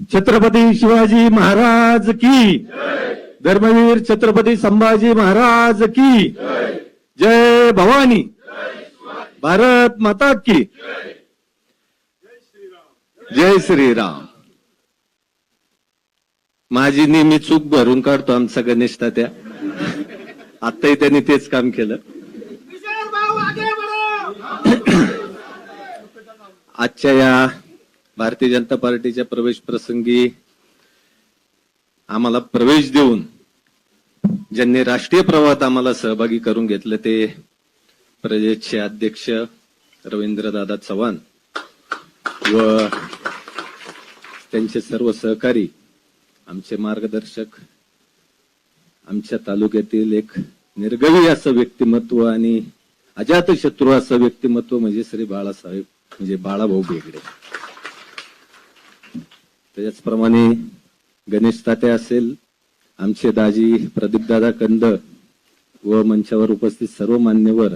छत्रपती शिवाजी महाराज की धर्मवीर छत्रपती संभाजी महाराज की जय. भवानी. भारत माता की जय. श्रीराम. माझी नेहमी चूक भरून काढतो आमचा गणेश तात्या आताही त्यांनी तेच काम केलं. आजच्या या भारतीय जनता पार्टीच्या प्रवेश प्रसंगी आम्हाला प्रवेश देऊन ज्यांनी राष्ट्रीय प्रवाहात आम्हाला सहभागी करून घेतलं ते प्रजेचे अध्यक्ष रवींद्रदादा चव्हाण व त्यांचे सर्व सहकारी आमचे मार्गदर्शक आमच्या तालुक्यातील एक निर्गवी असं व्यक्तिमत्व आणि अजातशत्रू असं व्यक्तिमत्व म्हणजे श्री बाळासाहेब म्हणजे बाळाभाऊ बेगडे. त्याचप्रमाणे गणेश तात्या असेल आमचे दाजी प्रदीपदादा कंद व मंचावर उपस्थित सर्व मान्यवर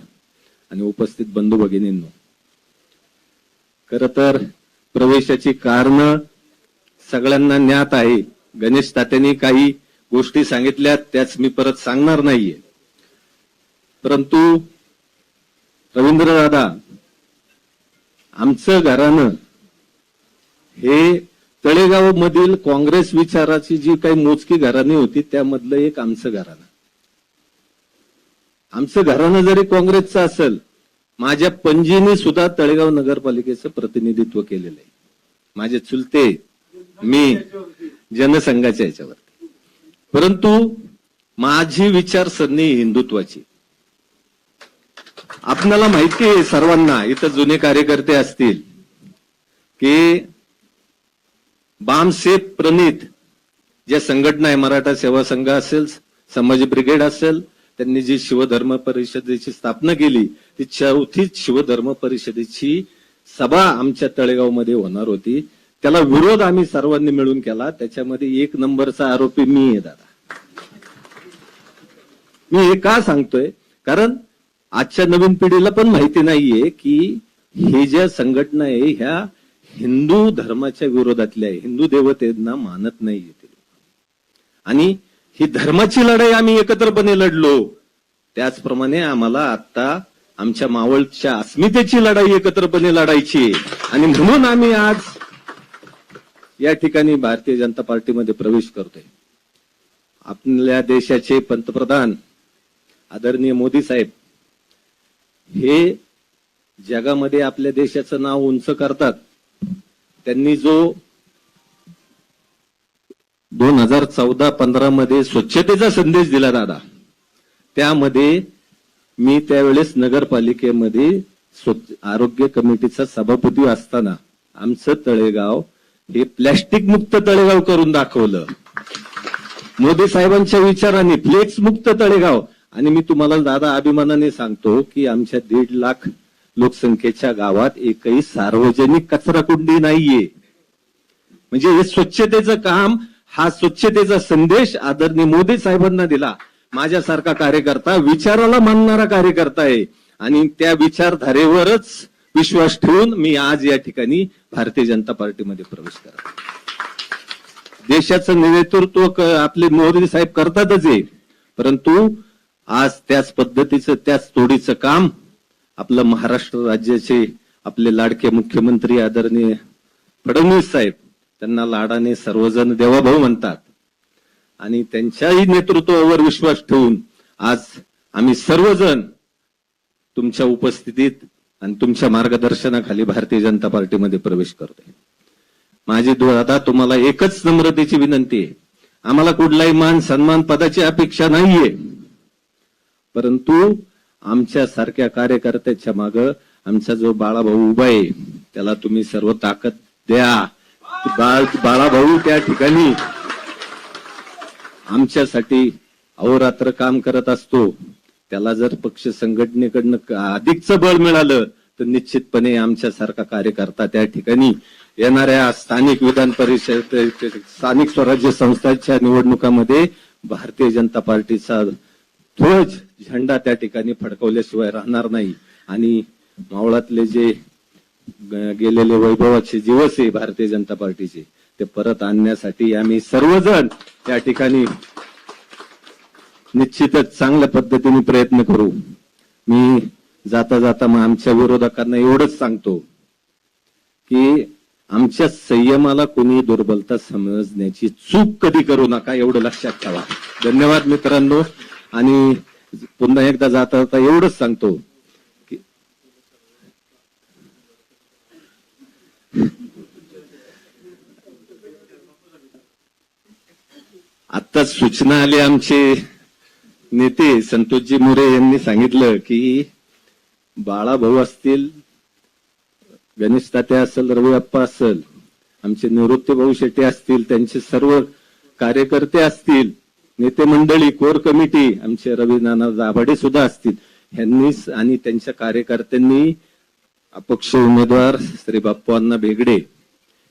आणि उपस्थित बंधू भगिनींनो. खर तर प्रवेशाची कारण सगळ्यांना ज्ञात आहे. गणेश तात्यांनी काही गोष्टी सांगितल्या त्याच मी परत सांगणार नाहीये. परंतु रवींद्रदादा आमचं घरानं हे तळेगाव मधील काँग्रेस विचाराची जी काही मोजकी घराणी होती त्यामधलं एक आमचं घराणं. आमचं घराणं जरी काँग्रेसचं असेल माझ्या पणजीने सुद्धा तळेगाव नगरपालिकेचं प्रतिनिधित्व केलेलं आहे. माझे चुलते मी जनसंघाच्या याच्यावरती. परंतु माझी विचारसरणी हिंदुत्वाची. आपल्याला माहिती आहे सर्वांना इथं जुने कार्यकर्ते असतील की बामसे प्रणित ज्या संघटना आहे मराठा सेवा संघ असेल समाज ब्रिगेड असेल त्यांनी जी शिवधर्म परिषदेची स्थापना केली ती चौथीच शिवधर्म परिषदेची सभा आमच्या तळेगावमध्ये होणार होती. त्याला विरोध आम्ही सर्वांनी मिळून केला. त्याच्यामध्ये एक नंबरचा आरोपी मी आहे दादा. मी हे का सांगतोय? कारण आजच्या नवीन पिढीला पण माहिती नाहीये की हे ज्या संघटना आहे ह्या हिंदू धर्माच्या विरोधातल्या आहे. हिंदू देवतेंना मानत नाहीये येते आणि ही धर्माची लढाई आम्ही एकत्रपणे लढलो. त्याचप्रमाणे आम्हाला आता आमच्या मावळच्या अस्मितेची लढाई एकत्रपणे लढायची आणि म्हणून आम्ही आज या ठिकाणी भारतीय जनता पार्टीमध्ये प्रवेश करतोय. आपल्या देशाचे पंतप्रधान आदरणीय मोदी साहेब हे जगामध्ये आपल्या देशाचं नाव उंच करतात. त्यांनी जो दोन हजार चौदा पंधरा मध्ये स्वच्छतेचा संदेश दिला दादा त्यामध्ये मी त्यावेळेस नगरपालिकेमध्ये स्वच्छ आरोग्य कमिटीचा सभापती असताना आमचं तळेगाव हे प्लॅस्टिक मुक्त तळेगाव करून दाखवलं. मोदी साहेबांच्या विचाराने फ्लेक्स मुक्त तळेगाव. आणि मी तुम्हाला दादा अभिमानाने सांगतो की आमच्या दीड लाख लोकसंख्येच्या गावात एकही सार्वजनिक कचरा कुंडी नाहीये. म्हणजे हे स्वच्छतेचं काम हा स्वच्छतेचा संदेश आदरणीय मोदी साहेबांना दिला. माझ्यासारखा कार्यकर्ता विचाराला मानणारा कार्यकर्ता आहे. आणि त्या विचारधारेवरच विश्वास ठेवून मी आज या ठिकाणी भारतीय जनता पार्टीमध्ये प्रवेश करतो देशाचं नेतृत्व आपले मोदी साहेब करतातच आहे परंतु आज त्याच पद्धतीचं त्याच तोडीचं काम आपलं महाराष्ट्र राज्याचे आपले लाडके मुख्यमंत्री आदरणीय फडणवीस साहेब त्यांना लाडाने सर्वजण देवाभाऊ म्हणतात. आणि त्यांच्याही नेतृत्वावर विश्वास ठेवून आज आम्ही सर्वजण तुमच्या उपस्थितीत आणि तुमच्या मार्गदर्शनाखाली भारतीय जनता पार्टीमध्ये प्रवेश करतोय. माझी दो- आता तुम्हाला एकच नम्रतेची विनंती आहे. आम्हाला कुठलाही मान सन्मान पदाची अपेक्षा नाहीये. परंतु आमच्या सारख्या कार्यकर्त्याच्या माग आमचा जो बाळाभाऊ उभा आहे त्याला तुम्ही सर्व ताकद द्या. बाळ बाळाभाऊ त्या ठिकाणी आमच्यासाठी अहोरात्र काम करत असतो. त्याला जर पक्ष संघटनेकडनं अधिकचं बळ मिळालं तर निश्चितपणे आमच्यासारखा कार्यकर्ता त्या ठिकाणी येणाऱ्या स्थानिक विधान परिषद स्थानिक स्वराज्य संस्थांच्या निवडणुकामध्ये भारतीय जनता पार्टीचा ध्वज झेंडा त्या ठिकाणी फडकवल्याशिवाय राहणार नाही. आणि मावळातले जे गेलेले वैभवाचे दिवस आहे भारतीय जनता पार्टीचे ते परत आणण्यासाठी आम्ही सर्वजण त्या ठिकाणी निश्चितच चांगल्या पद्धतीने प्रयत्न करू. मी जाता जाता मग आमच्या विरोधकांना एवढंच सांगतो की आमच्या संयमाला कोणी दुर्बलता समजण्याची चूक कधी करू नका एवढं लक्षात ठेवा. धन्यवाद मित्रांनो. आणि पुन्हा एकदा जाता जाता एवढंच सांगतो की आता सूचना आली आमचे नेते संतोषजी मोरे यांनी सांगितलं की बाळाभाऊ असतील गणेश तात्या असेल रवी अप्पा असेल आमचे निवृत्ती भाऊ शेट्टी असतील त्यांचे सर्व कार्यकर्ते असतील नेते मंडळी कोर कमिटी आमचे रवी दाभाडे सुद्धा असतील. ह्यांनीच आणि त्यांच्या कार्यकर्त्यांनी अपक्ष उमेदवार श्री बाप्पांना अण्णा बेगडे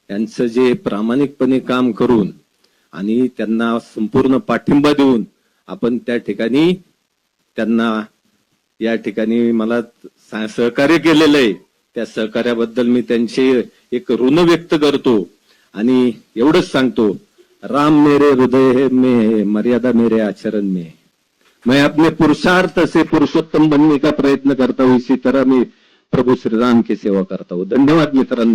यांचं जे प्रामाणिकपणे काम करून आणि त्यांना संपूर्ण पाठिंबा देऊन आपण त्या ठिकाणी त्यांना या ठिकाणी मला सा- सहकार्य केलेलं आहे. त्या सहकार्याबद्दल मी त्यांचे एक ऋण व्यक्त करतो आणि एवढंच सांगतो. राम मेरे हृदय में मर्यादा मेरे आचरण में मैं अपने पुरुषार्थ से पुरुषोत्तम बनने का प्रयत्न करता हूँ, इसी तरह मैं प्रभु श्री राम की सेवा करता हूँ धन्यवाद मित्र